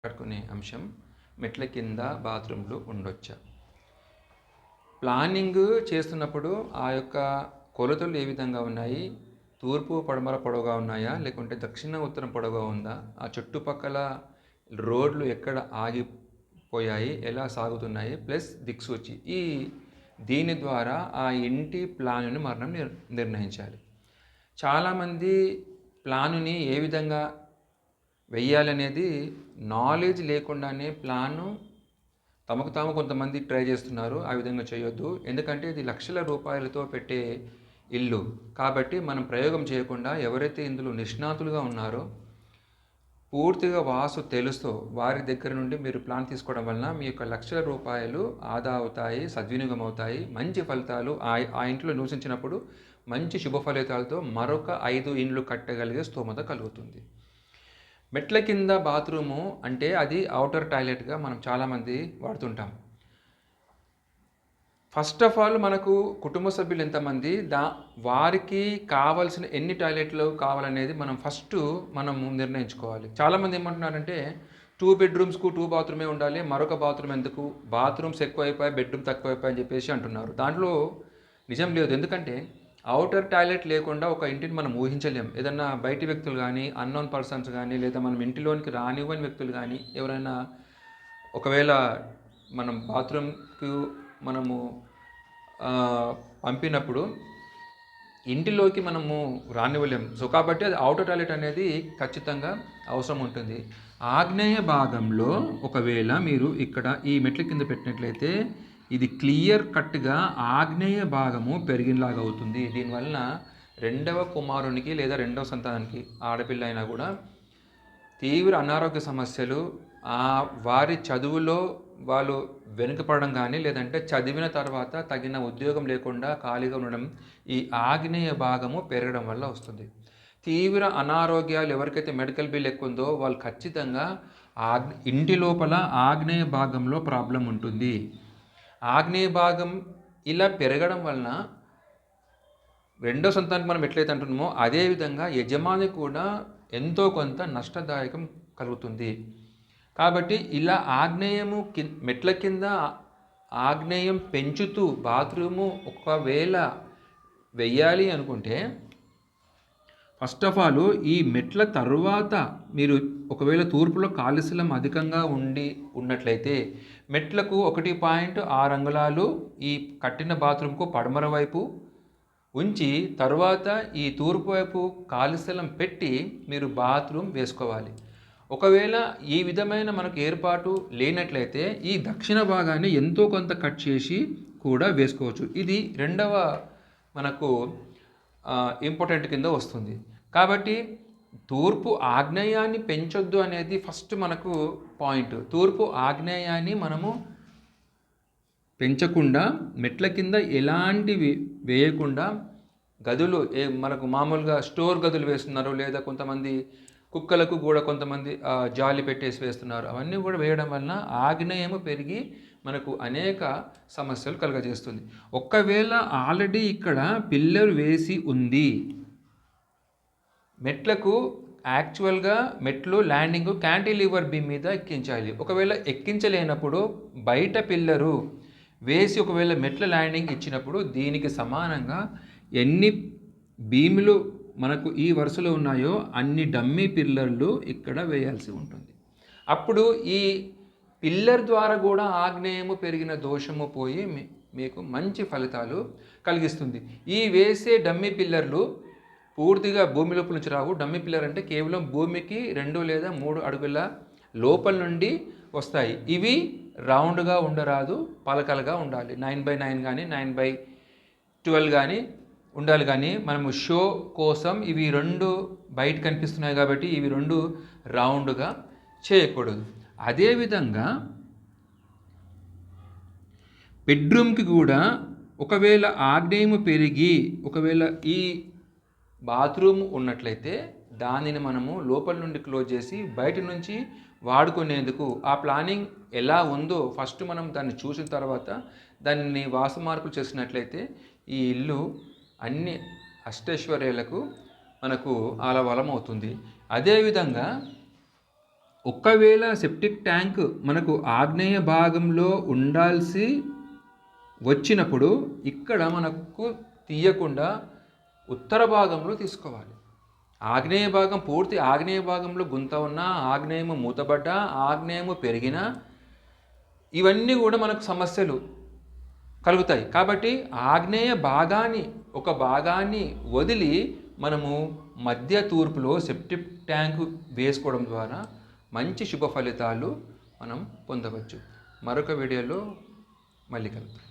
మాట్లాడుకునే అంశం మెట్ల కింద బాత్రూమ్లు ఉండొచ్చా? ప్లానింగ్ చేస్తున్నప్పుడు ఆ యొక్క కొలతలు ఏ విధంగా ఉన్నాయి? తూర్పు పడమర పొడవుగా ఉన్నాయా? లేకుంటే దక్షిణ ఉత్తరం పొడవుగా ఉందా? ఆ చుట్టుపక్కల రోడ్లు ఎక్కడ ఆగిపోయాయి? ఎలా సాగుతున్నాయి? ప్లస్ దిక్సూచి. ఈ దీని ద్వారా ఆ ఇంటి ప్లానుని మరణం నిర్ నిర్ణయించాలి. చాలామంది ప్లానుని ఏ విధంగా వెయ్యాలనేది నాలెడ్జ్ లేకుండానే ప్లాను తమకు తాము కొంతమంది ట్రై చేస్తున్నారు ఆ విధంగా చేయొద్దు. ఎందుకంటే ఇది లక్షల రూపాయలతో పెట్టే ఇల్లు. కాబట్టి మనం ప్రయోగం చేయకుండా ఎవరైతే ఇందులో నిష్ణాతులుగా ఉన్నారో పూర్తిగా వాసు తెలుస్తూ వారి దగ్గర నుండి మీరు ప్లాన్ తీసుకోవడం వలన మీ యొక్క లక్షల రూపాయలు ఆదా అవుతాయి సద్వినియోగం అవుతాయి. మంచి ఫలితాలు ఆ ఆ ఇంట్లో నివసించినప్పుడు మంచి శుభ ఫలితాలతో మరొక ఐదు ఇండ్లు కట్టగలిగే స్తోమత కలుగుతుంది. మెట్ల కింద బాత్రూము అంటే అది అవుటర్ టాయిలెట్గా మనం చాలామంది వాడుతుంటాం. ఫస్ట్ ఆఫ్ ఆల్ మనకు కుటుంబ సభ్యులు ఎంతమంది దా వారికి కావాల్సిన ఎన్ని టాయిలెట్లు కావాలనేది మనం ఫస్ట్ మనం నిర్ణయించుకోవాలి. చాలామంది ఏమంటున్నారంటే టూ బెడ్రూమ్స్కు టూ బాత్రూమే ఉండాలి మరొక బాత్రూమ్ ఎందుకు? బాత్రూమ్స్ ఎక్కువైపోయాయి బెడ్రూమ్ తక్కువైపోయి అని చెప్పేసి అంటున్నారు. దాంట్లో నిజం లేదు. ఎందుకంటే అవుటర్ టాయిలెట్ లేకుండా ఒక ఇంటిని మనం ఊహించలేం. ఏదన్నా బయటి వ్యక్తులు కానీ అన్నోన్ పర్సన్స్ కానీ లేదా మనం ఇంటిలోనికి రానివ్వని వ్యక్తులు కానీ ఎవరైనా ఒకవేళ మనం బాత్రూమ్కి మనము పంపినప్పుడు ఇంటిలోకి మనము రానివ్వలేం. సో కాబట్టి అది అవుటర్ టాయిలెట్ అనేది ఖచ్చితంగా అవసరం ఉంటుంది. ఆగ్నేయ భాగంలో ఒకవేళ మీరు ఇక్కడ ఈ మెట్ల కింద పెట్టినట్లయితే ఇది క్లియర్ కట్గా ఆగ్నేయ భాగము పెరిగినలాగా అవుతుంది. దీనివలన రెండవ కుమారునికి లేదా రెండవ సంతానానికి ఆడపిల్ల అయినా కూడా తీవ్ర అనారోగ్య సమస్యలు వారి చదువులో వాళ్ళు వెనుకపడడం కానీ లేదంటే చదివిన తర్వాత తగిన ఉద్యోగం లేకుండా ఖాళీగా ఉండడం ఈ ఆగ్నేయ భాగము పెరగడం వల్ల వస్తుంది. తీవ్ర అనారోగ్యాలు ఎవరికైతే మెడికల్ బిల్ ఎక్కువ ఉందో వాళ్ళు ఖచ్చితంగా ఆగ్ ఇంటి లోపల ఆగ్నేయ భాగంలో ప్రాబ్లం ఉంటుంది. ఆగ్నేయ భాగం ఇలా పెరగడం వలన రెండో సంతానికి మనం ఎట్లయితే అంటున్నామో అదే విధంగా యజమాని కూడా ఎంతో కొంత నష్టదాయకం కలుగుతుంది. కాబట్టి ఇలా ఆగ్నేయము కి మెట్ల కింద ఆగ్నేయం పెంచుతూ బాత్రూము ఒకవేళ వెయ్యాలి అనుకుంటే ఫస్ట్ ఆఫ్ ఆల్ ఈ మెట్ల తరువాత మీరు ఒకవేళ తూర్పులో కాలుశలం అధికంగా ఉండి ఉన్నట్లయితే మెట్లకు ఒకటి పాయింట్ ఆరు అంగుళాలు ఈ కట్టిన బాత్రూమ్కు పడమర వైపు ఉంచి తర్వాత ఈ తూర్పు వైపు కాలుశలం పెట్టి మీరు బాత్రూమ్ వేసుకోవాలి. ఒకవేళ ఈ విధమైన మనకు ఏర్పాటు లేనట్లయితే ఈ దక్షిణ భాగాన్ని ఎంతో కొంత కట్ చేసి కూడా వేసుకోవచ్చు. ఇది రెండవ మనకు ఇంపార్టెంట్ కింద వస్తుంది. కాబట్టి తూర్పు ఆగ్నేయాన్ని పెంచొద్దు అనేది ఫస్ట్ మనకు పాయింట్ తూర్పు ఆగ్నేయాన్ని మనము పెంచకుండా మెట్ల కింద ఎలాంటివి వేయకుండా గదులు ఏ మనకు మామూలుగా స్టోర్ గదులు వేస్తున్నారు లేదా కొంతమంది కుక్కలకు కూడా కొంతమంది జాలి పెట్టేసి వేస్తున్నారు. అవన్నీ కూడా వేయడం వలన ఆగ్నేయము పెరిగి మనకు అనేక సమస్యలు కలుగజేస్తుంది. ఒకవేళ ఆల్రెడీ ఇక్కడ పిల్లర్ వేసి ఉంది మెట్లకు యాక్చువల్గా మెట్లు ల్యాండింగ్ క్యాంటిలివర్ బీమ్ మీద ఎక్కించాలి. ఒకవేళ ఎక్కించలేనప్పుడు బయట పిల్లరు వేసి ఒకవేళ మెట్ల ల్యాండింగ్ ఇచ్చినప్పుడు దీనికి సమానంగా ఎన్ని బీములు మనకు ఈ వరుసలో ఉన్నాయో అన్ని డమ్మీ పిల్లర్లు ఇక్కడ వేయాల్సి ఉంటుంది. అప్పుడు ఈ పిల్లర్ ద్వారా కూడా ఆగ్నేయము పెరిగిన దోషము పోయి మీకు మంచి ఫలితాలు కలిగిస్తుంది. ఈ వేసే డమ్మీ పిల్లర్లు పూర్తిగా భూమి లోపల నుంచి రావు. డమ్మీ పిల్లర్ అంటే కేవలం భూమికి రెండు లేదా మూడు అడుగుల లోపల నుండి వస్తాయి. ఇవి రౌండ్గా ఉండరాదు పలకలుగా ఉండాలి. నైన్ బై నైన్ కానీ నైన్ బై ట్వెల్వ్ కానీ ఉండాలి కానీ మనము షో కోసం ఇవి రెండు బయట కనిపిస్తున్నాయి కాబట్టి ఇవి రెండు రౌండ్గా చేయకూడదు. అదేవిధంగా బెడ్రూమ్కి కూడా ఒకవేళ ఆగ్నేయము పెరిగి ఒకవేళ ఈ బాత్రూమ్ ఉన్నట్లయితే దానిని మనము లోపల నుండి క్లోజ్ చేసి బయట నుంచి వాడుకునేందుకు ఆ ప్లానింగ్ ఎలా ఉందో ఫస్ట్ మనం దాన్ని చూసిన తర్వాత దాన్ని వాసు మార్పులు చేసినట్లయితే ఈ ఇల్లు అన్ని అష్టైశ్వర్యాలకు మనకు ఆలవలం అవుతుంది. అదేవిధంగా ఒకవేళ సెప్టిక్ ట్యాంక్ మనకు ఆగ్నేయ భాగంలో ఉండాల్సి వచ్చినప్పుడు ఇక్కడ మనకు తీయకుండా ఉత్తర భాగంలో తీసుకోవాలి. ఆగ్నేయ భాగం పూర్తి ఆగ్నేయ భాగంలో గుంత ఉన్నా ఆగ్నేయము మూతబడ్డా ఆగ్నేయము పెరిగినా ఇవన్నీ కూడా మనకు సమస్యలు. కలుగుతాయి. కాబట్టి ఆగ్నేయ భాగాన్ని ఒక భాగాన్ని వదిలి మనము మధ్య తూర్పులో సెప్టిక్ ట్యాంకు వేసుకోవడం ద్వారా మంచి శుభ ఫలితాలు మనం పొందవచ్చు. మరొక వీడియోలో మళ్ళీ కలుద్దాం.